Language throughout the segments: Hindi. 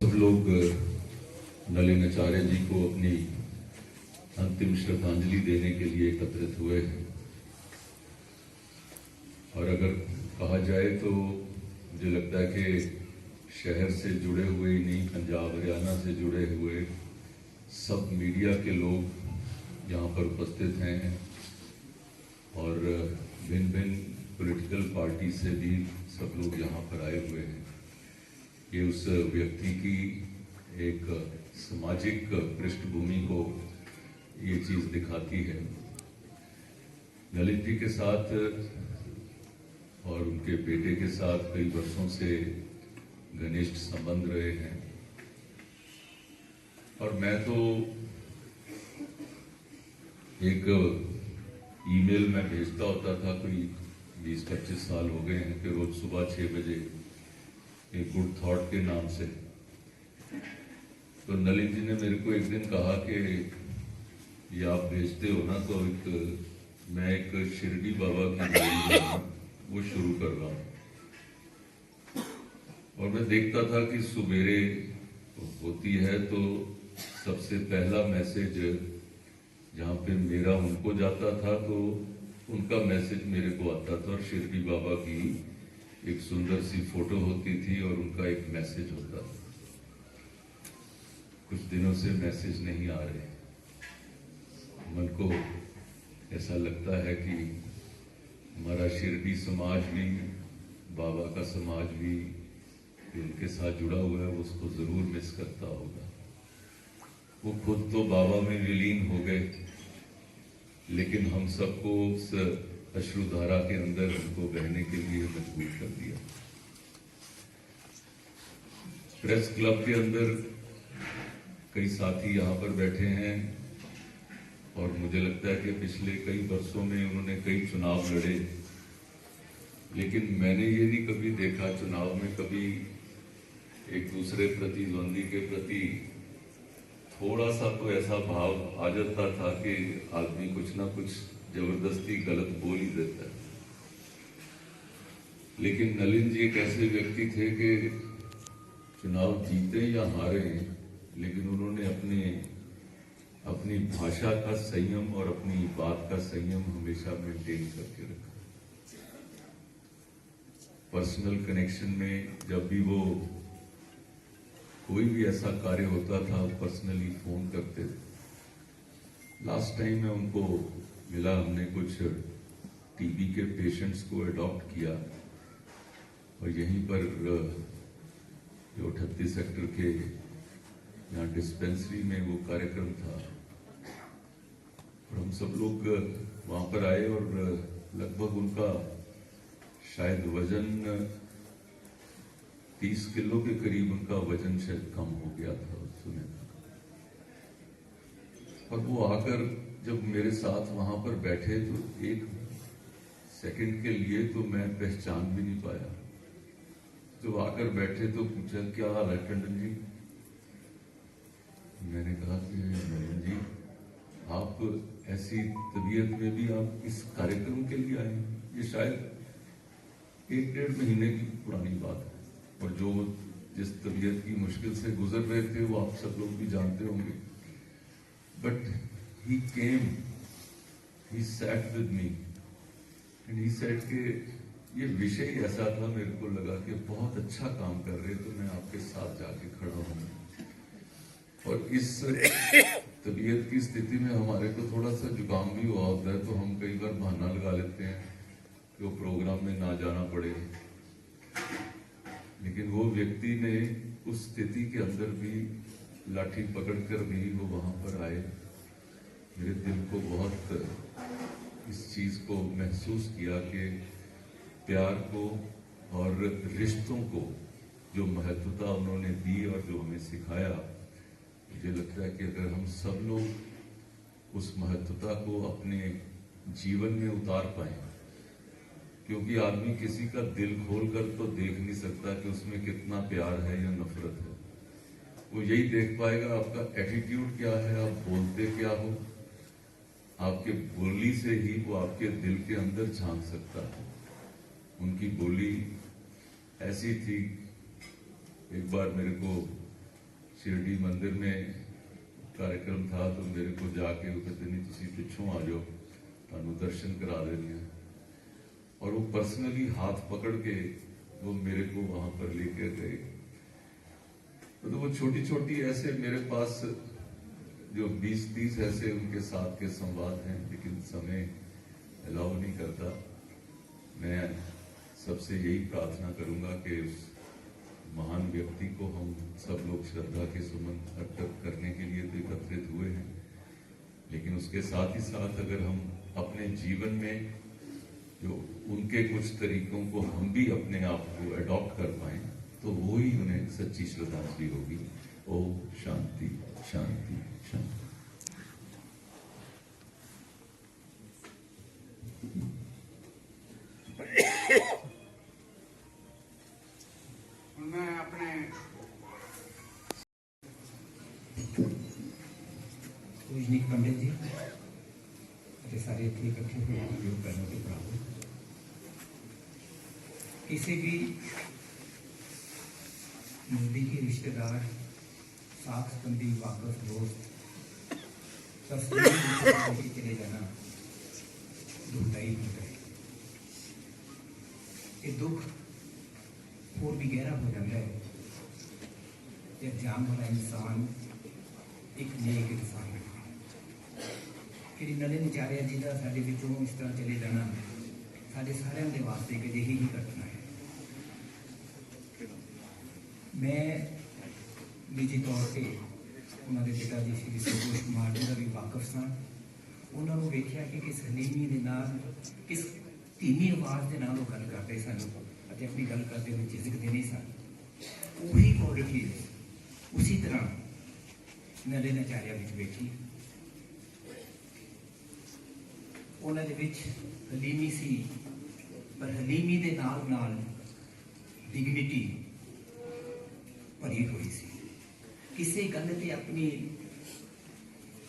सब लोग नलिन आचार्य जी को अपनी अंतिम श्रद्धांजलि देने के लिए एकत्रित हुए हैं। और अगर कहा जाए तो मुझे लगता है कि शहर से जुड़े हुए ही नहीं, पंजाब, हरियाणा से जुड़े हुए सब मीडिया के लोग यहाँ पर उपस्थित हैं और भिन्न भिन्न पॉलिटिकल पार्टी से भी सब लोग यहाँ पर आए हुए हैं। ये उस व्यक्ति की एक सामाजिक पृष्ठभूमि को ये चीज़ दिखाती है। ललित जी के साथ और उनके बेटे के साथ कई वर्षों से घनिष्ठ संबंध रहे हैं। और मैं तो एक ईमेल में भेजता होता था, कोई बीस पच्चीस साल हो गए हैं कि रोज सुबह छह बजे एक गुड थॉट के नाम से। तो नलिन जी ने मेरे को एक दिन कहा कि, ये आप भेजते हो ना तो एक, मैं एक शिरडी बाबा की वो शुरू कर रहा हूँ। और मैं देखता था कि सुबेरे होती है तो सबसे पहला मैसेज जहाँ पे मेरा उनको जाता था तो उनका मैसेज मेरे को आता था और शिरडी बाबा की एक सुंदर सी फ़ोटो होती थी और उनका एक मैसेज होता कुछ दिनों से मैसेज नहीं आ रहे। मन को ऐसा लगता है कि हमारा शिरडी समाज भी, बाबा का समाज भी उनके साथ जुड़ा हुआ है उसको ज़रूर मिस करता होगा। वो खुद तो बाबा में विलीन हो गए, लेकिन हम सबको उस अश्रुधारा के अंदर उनको बहने के लिए मजबूर कर दिया। प्रेस क्लब के अंदर कई साथी यहाँ पर बैठे हैं और मुझे लगता है कि पिछले कई वर्षों में उन्होंने कई चुनाव लड़े। लेकिन मैंने ये नहीं कभी देखा चुनाव में कभी एक दूसरे प्रतिद्वंदी के प्रति थोड़ा सा तो ऐसा भाव आ जाता था कि आदमी कुछ ना कुछ ज़बरदस्ती गलत बोल ही देता है। लेकिन नलिन जी एक ऐसे व्यक्ति थे कि चुनाव जीते या हारे, लेकिन उन्होंने अपने, अपनी भाषा का संयम और अपनी बात का संयम हमेशा मेंटेन करके रखा। पर्सनल कनेक्शन में जब भी वो कोई भी ऐसा कार्य होता था पर्सनली फ़ोन करते थे। लास्ट टाइम मैं उनको मिला हमने कुछ टीबी के पेशेंट्स को अडॉप्ट किया और यहीं पर जो अठतीस सेक्टर के यहाँ डिस्पेंसरी में वो कार्यक्रम था। और हम सब लोग वहाँ पर आए और लगभग उनका शायद वज़न तीस किलो के करीब उनका वज़न शायद कम हो गया था सुने था और वो आकर जब मेरे साथ वहाँ पर बैठे तो एक सेकंड के लिए तो मैं पहचान भी नहीं पाया। जब आकर बैठे तो पूछा, क्या हाल है टंडन जी? मैंने कहा कि नरेंद्र जी? आप ऐसी तबीयत में भी आप इस कार्यक्रम के लिए आए ये शायद एक डेढ़ महीने की पुरानी बात है। और जो जिस तबीयत की मुश्किल से गुजर रहे थे, वो आप सब लोग भी जानते होंगे। But he came, he sat with me, and he said कि ये विषय ऐसा था मेरे को लगा कि बहुत अच्छा काम कर रहे तो मैं आपके साथ जाके खड़ा हूँ। और इस तबीयत की स्थिति में हमारे को थोड़ा सा जुकाम भी हुआ होता है तो हम कई बार बहाना लगा लेते हैं कि वो प्रोग्राम में ना जाना पड़े। लेकिन वो व्यक्ति ने उस स्थिति के अंदर भी लाठी पकड़कर भी वो वहाँ पर आए। मेरे दिल को बहुत इस चीज़ को महसूस किया कि प्यार को और रिश्तों को जो महत्वता उन्होंने दी और जो हमें सिखाया, मुझे लगता है कि अगर हम सब लोग उस महत्वता को अपने जीवन में उतार पाए, क्योंकि आदमी किसी का दिल खोल कर तो देख नहीं सकता कि उसमें कितना प्यार है या नफरत है। वो यही देख पाएगा आपका एटीट्यूड क्या है, आप बोलते क्या हो आपके बोली से ही वो आपके दिल के अंदर झाँक सकता है। उनकी बोली ऐसी थी। एक बार मेरे को शिरडी मंदिर में कार्यक्रम था तो मेरे को जाके वो कहते, नहीं तुम पिछों आ जाओ थानू दर्शन करा देने और वो पर्सनली हाथ पकड़ के वो मेरे को वहाँ पर लेके गए। तो वो छोटी छोटी ऐसे मेरे पास जो 20-30 ऐसे उनके साथ के संवाद हैं, लेकिन समय अलाउ नहीं करता। मैं सबसे यही प्रार्थना करूँगा कि उस महान व्यक्ति को हम सब लोग श्रद्धा के सुमन अर्पित करने के लिए तो एकत्रित हुए हैं। लेकिन उसके साथ ही साथ अगर हम अपने जीवन में जो उनके कुछ तरीकों को हम भी अपने आप को अडॉप्ट कर पाए तो वो ही उन्हें सच्ची श्रद्धांजलि होगी। शांति शांति शांति। नीक पंडित जी मेरे सारे इतने कक्षों को योग करने के प्रणाम किसी भी नजदीकी रिश्तेदार साख संबंधी वापस दोस्त चले जाना दुखदायी होता है ये दुख और भी गहरा हो जाता है। जब जान वाला इंसान एक नेक इंसान ਫਿਰ ਇਹਨਾਂ ਦੇ ਵਿਚਾਰਿਆ ਜਿਹਦਾ ਸਾਡੇ ਵਿੱਚੋਂ ਇਸ ਤਰ੍ਹਾਂ ਚਲੇ ਜਾਣਾ ਸਾਡੇ ਸਾਰਿਆਂ ਦੇ ਵਾਸਤੇ ਇੱਕ ਅਜਿਹੀ ਹੀ ਘਟਨਾ ਹੈ। ਮੈਂ ਨਿੱਜੀ ਤੌਰ ਤੇ ਉਹਨਾਂ ਦੇ ਪਿਤਾ ਜੀ ਸ਼੍ਰੀ ਸੰਤੋਸ਼ ਕੁਮਾਰ ਜੀ ਦਾ ਵੀ ਵਾਕਫ ਸਾਂ। ਉਹਨਾਂ ਨੂੰ ਵੇਖਿਆ ਕਿ ਕਿਸ ਹਲੀਮੀ ਦੇ ਨਾਲ, ਕਿਸ ਧੀਮੀ ਆਵਾਜ਼ ਦੇ ਨਾਲ ਉਹ ਗੱਲ ਕਰਦੇ ਸਨ ਅਤੇ ਆਪਣੀ ਗੱਲ ਕਰਦੇ ਹੋਏ ਝਿਜਕਦੇ ਨਹੀਂ ਸਨ। ਉਹੀ ਕੁਆਲਿਟੀਜ਼ ਉਸੇ ਤਰ੍ਹਾਂ ਨਰੇ ਨਚਾਰਿਆ ਵਿੱਚ ਵੇਖੀ ਉਹਨਾਂ ਦੇ ਵਿੱਚ ਹਲੀਮੀ ਸੀ, ਪਰ ਹਲੀਮੀ ਦੇ ਨਾਲ ਨਾਲ ਡਿਗਨਿਟੀ ਭਰੀ ਹੋਈ ਸੀ। ਕਿਸੇ ਗੱਲ ਤੇ ਆਪਣੀ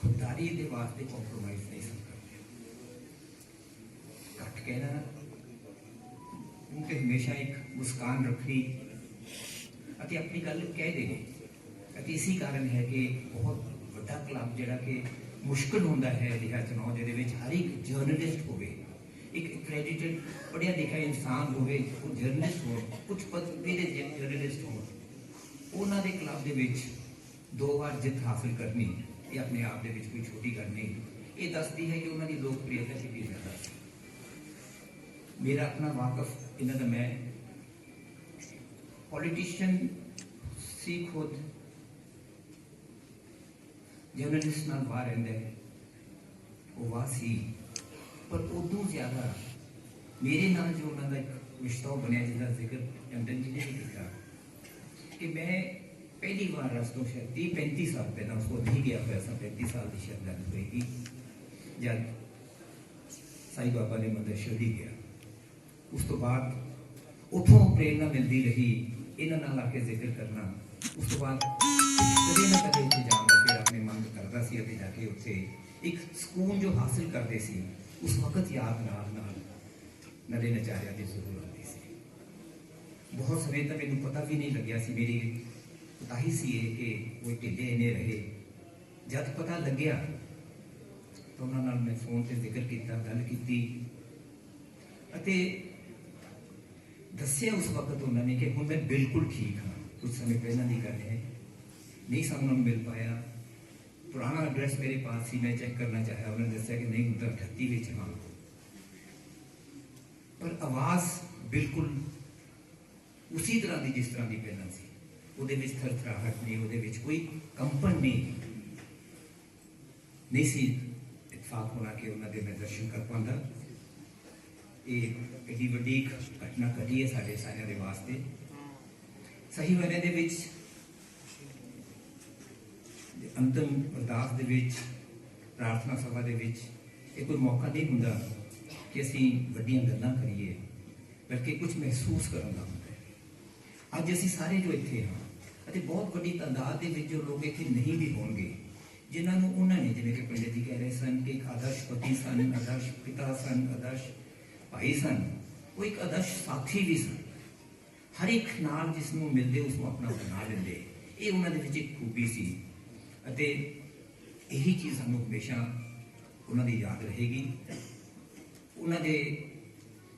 ਖੁਦਾਰੀ ਦੇ ਵਾਸਤੇ ਕੰਪਰੋਮਾਈਜ਼ ਨਹੀਂ ਸਨ ਕਰਦੇ। ਘੱਟ ਕਹਿਣਾ ਉਨਕੇ ਹਮੇਸ਼ਾ ਇੱਕ ਮੁਸਕਾਨ ਰੱਖਣੀ ਅਤੇ ਆਪਣੀ ਗੱਲ ਕਹਿ ਦੇਣੀ। ਅਤੇ ਇਸੇ ਕਾਰਨ ਹੈ ਕਿ ਬਹੁਤ ਵੱਡਾ ਕਲੱਬ ਜਿਹੜਾ ਕਿ ਮੁਸ਼ਕਲ ਹੁੰਦਾ ਹੈ ਅਜਿਹਾ ਚੁਣਾਵ ਜਿਹਦੇ ਵਿੱਚ ਹਰ ਇੱਕ ਜਰਨਲਿਸਟ ਹੋਵੇ ਇੱਕ ਕ੍ਰੈਡੀਟਡ ਪੜ੍ਹਿਆ ਲਿਖਿਆ ਇਨਸਾਨ ਹੋਵੇ ਉਹ ਜਰਨਲਿਸਟ ਹੋਣ ਕੁਝ ਪਦਵੀ ਦੇ ਜਰਨਲਿਸਟ ਹੋਣ ਉਹਨਾਂ ਦੇ ਕਲੱਬ ਦੇ ਵਿੱਚ ਦੋ ਵਾਰ ਜਿੱਤ ਹਾਸਲ ਕਰਨੀ ਇਹ ਆਪਣੇ ਆਪ ਦੇ ਵਿੱਚ ਕੋਈ ਛੋਟੀ ਗੱਲ ਨਹੀਂ ਇਹ ਦੱਸਦੀ ਹੈ ਕਿ ਉਹਨਾਂ ਦੀ ਲੋਕਪ੍ਰਿਯਤਾ ਕਿੰਨੀ ਜ਼ਿਆਦਾ ਸੀ ਮੇਰਾ ਆਪਣਾ ਵਾਕਫ ਇਹਨਾਂ ਦਾ ਮੈਂ ਪੋਲੀਟੀਸ਼ੀਅਨ ਸੀ ਖੁਦ ਜਰਨਲਿਸਟ ਨਾਲ ਬਾਹਰ ਰਹਿੰਦੇ ਹੈ ਉਹ ਵਾਸੀ ਪਰ ਉਦੋਂ ਜ਼ਿਆਦਾ ਮੇਰੇ ਨਾਲ ਜੋ ਉਹਨਾਂ ਦਾ ਇੱਕ ਰਿਸ਼ਤਾ ਬਣਿਆ ਜਿਹਦਾ ਜ਼ਿਕਰ ਚੰਦਨ ਜੀ ਨੇ ਕੀਤਾ। ਕਿ ਮੈਂ ਪਹਿਲੀ ਵਾਰ ਰਸਤੋਂ ਸ਼ਾਇਦ 30 35 ਸਾਲ ਪਹਿਲਾਂ ਉਸ ਕੋਲ ਨਹੀਂ ਗਿਆ ਹੋਇਆ ਸਾਂ 35 ਸਾਲ ਦੀ ਸ਼ਾਇਦ ਗੱਲ ਹੋਏਗੀ ਜਦ ਸਾਈ ਬਾਬਾ ਨੇ ਮਦਦ ਛੱਡੀ ਗਿਆ। ਉਸ ਤੋਂ ਬਾਅਦ ਉਥੋਂ ਪ੍ਰੇਰਣਾ ਮਿਲਦੀ ਰਹੀ, ਇਹਨਾਂ ਨਾਲ ਆ ਕੇ ਜ਼ਿਕਰ ਕਰਨਾ। ਉਸ ਤੋਂ ਬਾਅਦ ਕਦੇ ਨਾ ਕਦੇ ਉੱਥੇ ਜਾਣ ਦਾ ਫਿਰ ਆਪਣੇ ਮਨ ਨੂੰ ਕਰਦਾ ਸੀ ਅਤੇ ਜਾ ਕੇ ਉੱਥੇ ਇੱਕ ਸਕੂਨ ਜੋ ਹਾਸਲ ਕਰਦੇ ਸੀ, ਉਸ ਵਕਤ ਯਾਦ ਨਾਲ ਨਾਲ ਨਰੇ ਨਚਾਰਿਆ ਦੀ ਜ਼ਰੂਰ ਆਉਂਦੀ ਸੀ। ਬਹੁਤ ਸਮੇਂ ਤੱਕ ਮੈਨੂੰ ਪਤਾ ਵੀ ਨਹੀਂ ਲੱਗਿਆ ਸੀ, ਮੇਰੀ ਤਾਹੀ ਸੀ ਇਹ ਕਿ ਉਹ ਢਿੱਲੇ ਨੇ ਰਹੇ। ਜਦ ਪਤਾ ਲੱਗਿਆ ਤਾਂ ਉਹਨਾਂ ਨਾਲ ਮੈਂ ਫੋਨ ਤੇ ਜ਼ਿਕਰ ਕੀਤਾ, ਗੱਲ ਕੀਤੀ ਅਤੇ ਦੱਸਿਆ ਉਸ ਵਕਤ ਉਹਨਾਂ ਨੇ ਕਿ ਹੁਣ ਮੈਂ ਬਿਲਕੁਲ ਠੀਕ ਹਾਂ। ਕੁਝ ਸਮੇਂ ਪਹਿਲਾਂ ਦੀ ਗੱਲ ਹੈ। ਨਹੀਂ ਸਾਨੂੰ ਮਿਲ ਪਾਇਆ। ਪੁਰਾਣਾ ਐਡਰੈਸ ਮੇਰੇ ਪਾਸ ਸੀ, ਮੈਂ ਚੈੱਕ ਕਰਨਾ ਚਾਹਿਆ। ਉਹਨਾਂ ਦੱਸਿਆ ਕਿ ਨਹੀਂ ਹੁੰਦਾ 38 ਵਿੱਚ ਹਾਂ। ਪਰ ਆਵਾਜ਼ ਬਿਲਕੁਲ ਉਸੇ ਤਰ੍ਹਾਂ ਦੀ ਜਿਸ ਤਰ੍ਹਾਂ ਦੀ ਪਹਿਲਾਂ ਸੀ। ਉਹਦੇ ਵਿੱਚ ਥਰਥਰਾਹਟ ਨਹੀਂ, ਉਹਦੇ ਵਿੱਚ ਕੋਈ ਕੰਪਨ ਨਹੀਂ। ਨਹੀਂ ਸੀ ਇਤਫਾਕ ਹੋਣਾ ਕਿ ਉਹਨਾਂ ਦੇ ਮੈਂ ਦਰਸ਼ਨ ਕਰ ਪਾਉਂਦਾ। ਇਹ ਕਿੰਨੀ ਵੱਡੀ ਘਟਨਾ ਘਟੀ ਹੈ ਸਾਡੇ ਸਾਰਿਆਂ ਦੇ ਵਾਸਤੇ। ਸਹੀ ਮਹੀਨੇ ਦੇ ਵਿੱਚ ਅੰਤਮ ਅਰਦਾਸ ਦੇ ਵਿੱਚ, ਪ੍ਰਾਰਥਨਾ ਸਭਾ ਦੇ ਵਿੱਚ ਇਹ ਕੋਈ ਮੌਕਾ ਨਹੀਂ ਹੁੰਦਾ ਕਿ ਅਸੀਂ ਵੱਡੀਆਂ ਗੱਲਾਂ ਕਰੀਏ, ਬਲਕਿ ਕੁਝ ਮਹਿਸੂਸ ਕਰਨ ਦਾ ਹੁੰਦਾ ਹੈ। ਅੱਜ ਅਸੀਂ ਸਾਰੇ ਜੋ ਇੱਥੇ ਹਾਂ ਅਤੇ ਬਹੁਤ ਵੱਡੀ ਤਾਦਾਦ ਦੇ ਵਿੱਚ ਜੋ ਲੋਕ ਇੱਥੇ ਨਹੀਂ ਵੀ ਹੋਣਗੇ, ਜਿਨ੍ਹਾਂ ਨੂੰ ਉਹਨਾਂ ਨੇ, ਜਿਵੇਂ ਕਿ ਪੰਡਿਤ ਜੀ ਕਹਿ ਰਹੇ ਸਨ ਕਿ ਇੱਕ ਆਦਰਸ਼ ਪਤੀ ਸਨ, ਆਦਰਸ਼ ਪਿਤਾ ਸਨ, ਆਦਰਸ਼ ਭਾਈ ਸਨ, ਉਹ ਇੱਕ ਆਦਰਸ਼ ਸਾਥੀ ਵੀ ਸਨ। ਹਰ ਇੱਕ ਨਾਲ ਜਿਸ ਨੂੰ ਮਿਲਦੇ, ਉਸ ਨੂੰ ਆਪਣਾ ਬਣਾ ਲੈਂਦੇ। ਇਹ ਉਹਨਾਂ ਦੇ ਵਿੱਚ ਇੱਕ ਖੂਬੀ ਸੀ। ਅਤੇ ਇਹੀ ਚੀਜ਼ ਸਾਨੂੰ ਹਮੇਸ਼ਾ ਉਹਨਾਂ ਦੀ ਯਾਦ ਰਹੇਗੀ। ਉਹਨਾਂ ਦੇ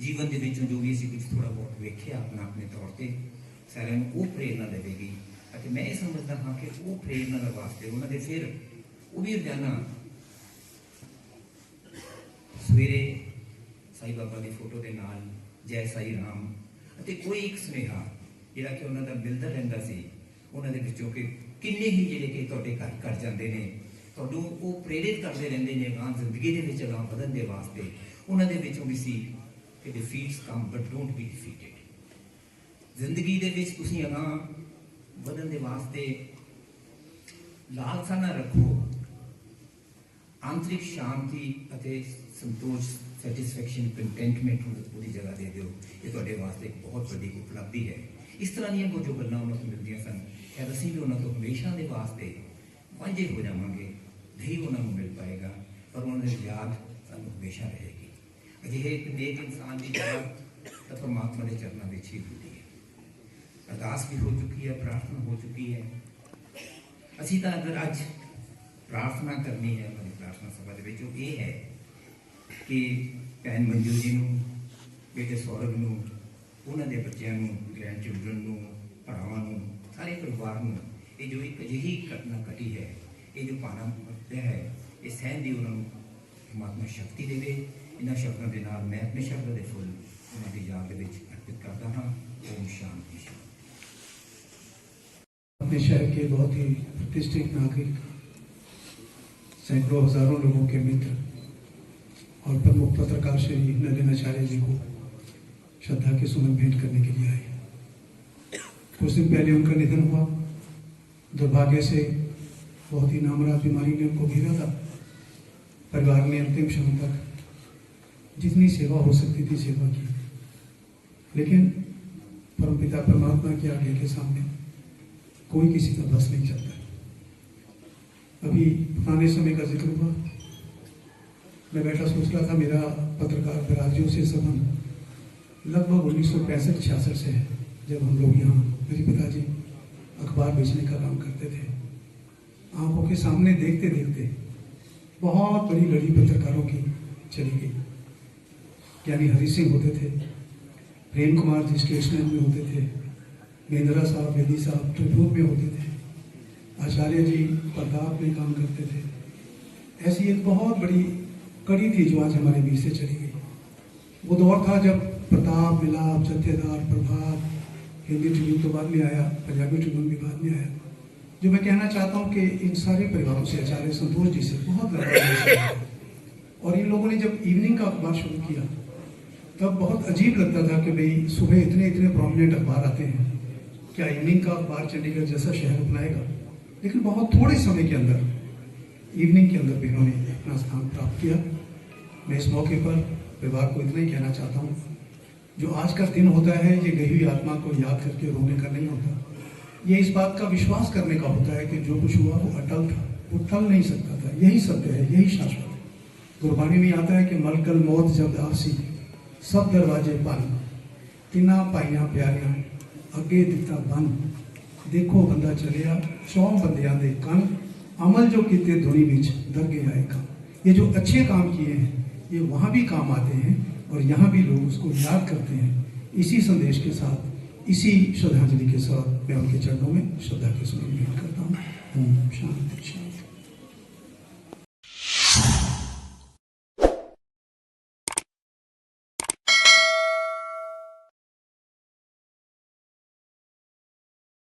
ਜੀਵਨ ਦੇ ਵਿੱਚੋਂ ਜੋ ਵੀ ਅਸੀਂ ਕੁਝ ਥੋੜਾ ਬਹੁਤ ਵੇਖਿਆ ਆਪਣਾ ਆਪਣੇ ਤੌਰ ਤੇ, ਸਾਰਿਆਂ ਨੂੰ ਉਹ ਪ੍ਰੇਰਨਾ ਦੇਵੇਗੀ। ਅਤੇ ਮੈਂ ਇਹ ਸਮਝਦਾ ਹਾਂ ਕਿ ਉਹ ਪ੍ਰੇਰਨਾ ਦੇ ਵਾਸਤੇ ਉਹਨਾਂ ਦੇ ਫਿਰ ਉਹ ਵੀ ਰੋਜ਼ਾਨਾ ਸਵੇਰੇ ਸਾਈ ਬਾਬਾ ਦੀ ਫੋਟੋ ਦੇ ਨਾਲ ਜੈ ਸਾਈ ਰਾਮ ਅਤੇ ਕੋਈ ਇੱਕ ਸੁਨੇਹਾ ਜਿਹੜਾ ਕਿ ਉਹਨਾਂ ਦਾ ਮਿਲਦਾ ਰਹਿੰਦਾ ਸੀ, ਉਹਨਾਂ ਦੇ ਵਿੱਚੋਂ ਕਿ ਕਿੰਨੇ ਹੀ ਜਿਹੜੇ ਕਿ ਤੁਹਾਡੇ ਘਰ ਘਰ ਜਾਂਦੇ ਨੇ, ਤੁਹਾਨੂੰ ਉਹ ਪ੍ਰੇਰਿਤ ਕਰਦੇ ਰਹਿੰਦੇ ਨੇ ਅਗਾਂਹ ਜ਼ਿੰਦਗੀ ਦੇ ਵਿੱਚ ਅਗਾਂਹ ਵਧਣ ਦੇ ਵਾਸਤੇ। ਉਹਨਾਂ ਦੇ ਵਿੱਚੋਂ ਵੀ ਸੀ ਕਿ defeats come but don't be defeated ਜ਼ਿੰਦਗੀ ਦੇ ਵਿੱਚ ਤੁਸੀਂ ਅਗਾਂਹ ਵਧਣ ਦੇ ਵਾਸਤੇ ਲਾਲਸਾ ਨਾ ਰੱਖੋ। ਆਂਤਰਿਕ ਸ਼ਾਂਤੀ ਅਤੇ ਸੰਤੋਸ਼ ਸੈਟੀਸਫੈਕਸ਼ਨ ਕੰਟੈਂਟਮੈਂਟ ਉਹਦੀ ਜਗ੍ਹਾ ਦੇ ਦਿਓ ਇਹ ਤੁਹਾਡੇ ਵਾਸਤੇ ਇੱਕ ਬਹੁਤ ਵੱਡੀ ਉਪਲਬਧੀ ਹੈ ਇਸ ਤਰ੍ਹਾਂ ਦੀਆਂ ਕੁਝ ਗੱਲਾਂ ਉਹਨਾਂ ਤੋਂ ਮਿਲਦੀਆਂ ਸਨ ਸ਼ਾਇਦ ਅਸੀਂ ਵੀ ਉਹਨਾਂ ਤੋਂ ਹਮੇਸ਼ਾ ਦੇ ਵਾਸਤੇ ਵਾਂਝੇ ਹੋ ਜਾਵਾਂਗੇ ਨਹੀਂ ਉਹਨਾਂ ਨੂੰ ਮਿਲ ਪਾਏਗਾ ਪਰ ਉਹਨਾਂ ਦੀ ਯਾਦ ਸਾਨੂੰ ਹਮੇਸ਼ਾ ਰਹੇਗੀ ਅਜਿਹੇ ਇੱਕ ਨੇਕ ਇਨਸਾਨ ਦੀ ਜਗ੍ਹਾ ਤਾਂ ਪਰਮਾਤਮਾ ਦੇ ਚਰਨਾਂ ਵਿੱਚ ਹੀ ਹੁੰਦੀ ਹੈ ਅਰਦਾਸ ਵੀ ਹੋ ਚੁੱਕੀ ਹੈ ਪ੍ਰਾਰਥਨਾ ਹੋ ਚੁੱਕੀ ਹੈ ਅਸੀਂ ਤਾਂ ਅਗਰ ਅੱਜ ਪ੍ਰਾਰਥਨਾ ਕਰਨੀ ਹੈ ਆਪਣੀ ਪ੍ਰਾਰਥਨਾ ਸਭਾ ਦੇ ਵਿੱਚ ਉਹ ਇਹ ਹੈ ਕਿ ਭੈਣ ਮੰਜੂ ਜੀ ਨੂੰ ਬੇਟੇ ਸੌਰਵ ਨੂੰ ਉਹਨਾਂ ਦੇ ਬੱਚਿਆਂ ਨੂੰ ਗ੍ਰੈਂਡ ਚਿਲਡਰਨ ਨੂੰ ਭਰਾਵਾਂ ਨੂੰ ਸਾਰੇ ਪਰਿਵਾਰ ਨੂੰ ਇਹ ਜੋ ਇੱਕ ਅਜਿਹੀ ਘਟਨਾ ਘਟੀ ਹੈ ਇਹ ਜੋ ਪਾਣਾ ਵਰਤਿਆ ਹੈ ਇਹ ਸਹਿਣ ਦੀ ਉਹਨਾਂ ਨੂੰ ਪਰਮਾਤਮਾ ਸ਼ਕਤੀ ਦੇਵੇ ਇਹਨਾਂ ਸ਼ਬਦਾਂ ਦੇ ਨਾਲ ਮੈਂ ਆਪਣੇ ਸ਼ਬਦਾਂ ਦੇ ਫੁੱਲ ਉਹਨਾਂ ਦੀ ਯਾਦ ਦੇ ਵਿੱਚ ਅਰਪਿਤ ਕਰਦਾ ਹਾਂ ਓਮ ਸ਼ਾਂਤੀ ਸ਼ਾਂਤੀ अपने शहर के बहुत ही प्रतिष्ठित नागरिक सैकड़ों हजारों लोगों के मित्र और प्रमुख पत्रकार श्री नलिन आचार्य जी को श्रद्धा के सुमन भेंट करने के लिए आए। कुछ दिन पहले उनका निधन हुआ। दुर्भाग्य से बहुत ही नामराज बीमारी ने उनको घेरा था। परिवार ने अंतिम क्षण तक जितनी सेवा हो सकती थी सेवा की। लेकिन परमपिता परमात्मा के आगे के सामने कोई किसी का बस नहीं चलता। अभी पुराने समय का ज़िक्र हुआ। मैं बैठा सोच रहा था, मेरा पत्रकार बराजियों से संबंध लगभग उन्नीस सौ पैंसठ, छियासठ से है, जब हम लोग यहाँ मेरे पिताजी अखबार बेचने का काम करते थे। आँखों के सामने देखते देखते बहुत बड़ी लड़ी पत्रकारों की चली गई। ज्ञानी हरि सिंह होते थे, प्रेम कुमार जी स्टेशनरी में होते थे महेंद्रा साहब बेदी साहब त्रिभुवन में होते थे, आचार्य जी प्रताप में काम करते थे। ऐसी एक बहुत बड़ी कड़ी थी जो आज हमारे बीच से चली गई। वो दौर था जब प्रताप मिलाप जत्थेदार प्रभात, हिंदी ट्रिब्यून तो बाद में आया, पंजाबी ट्रिब्यून भी बाद में आया। जो मैं कहना चाहता हूँ कि इन सारे परिवारों से, आचार्य संतोष जी से बहुत और इन लोगों ने जब इवनिंग का अखबार शुरू किया, तब बहुत अजीब लगता था कि भाई, सुबह इतने इतने प्रोमिनेंट अखबार आते हैं। क्या इवनिंग का अखबार चंडीगढ़ जैसा शहर अपनाएगा? लेकिन बहुत थोड़े समय के अंदर इवनिंग के अंदर भी इन्होंने अपना स्थान प्राप्त किया। मैं इस मौके पर विभाग को इतना ही कहना चाहता हूँ, जो आज का दिन होता है, ये गई हुई आत्मा को याद करके रोने का नहीं होता। ये इस बात का विश्वास करने का होता है कि जो कुछ हुआ वो अटल था, वो टल नहीं सकता था। यही सत्य है, यही शाश्वत है। गुरबानी में आता है कि मलकल मौत जब आसी सब दरवाजे बंद। तिना पाइया प्यारियाँ अगे दिता बन देखो बंदा चलिया सौ बंदिया के कण। अमल जो किते धुनी बीच दरगे आए काम। ये जो अच्छे काम किए हैं, ये वहाँ भी काम आते हैं और यहाँ भी लोग उसको याद करते हैं। इसी संदेश के साथ, इसी श्रद्धांजलि के साथ मैं उनके चरणों में श्रद्धा के स्वरूप करता हूँ। ओम शांति शांति।